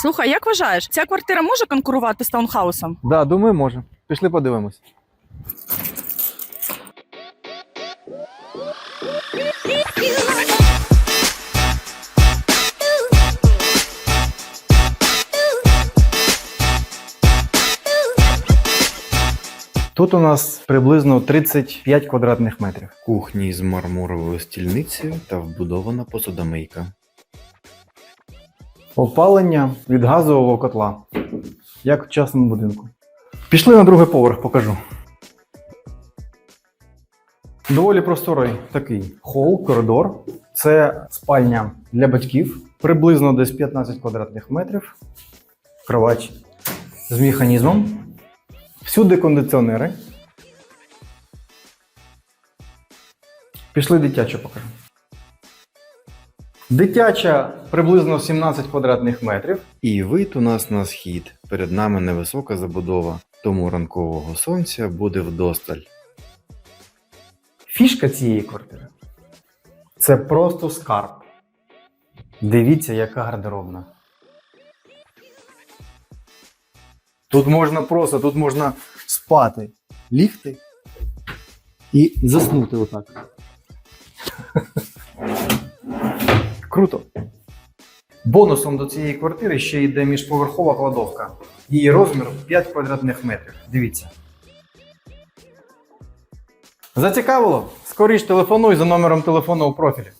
Слухай, як вважаєш, ця квартира може конкурувати з таунхаусом? Да, думаю, може. Пішли подивимось. Тут у нас приблизно 35 квадратних метрів. Кухні з мармуровою стільницею та вбудована посудомийка. Опалення від газового котла, як в частному будинку. Пішли на другий поверх, покажу. Доволі просторий такий хол, коридор. Це спальня для батьків, приблизно десь 15 квадратних метрів. Кровать з механізмом. Всюди кондиціонери. Пішли дитячу покажу. Дитяча приблизно 17 квадратних метрів. І вид у нас на схід. Перед нами невисока забудова, тому ранкового сонця буде вдосталь. Фішка цієї квартири це просто скарб. Дивіться, яка гардеробна. Тут можна просто, тут можна спати, лігти і заснути отак. Круто. Бонусом до цієї квартири ще йде міжповерхова кладовка. Її розмір 5 квадратних метрів. Дивіться. Зацікавило? Скоріш телефонуй за номером телефону у профілі.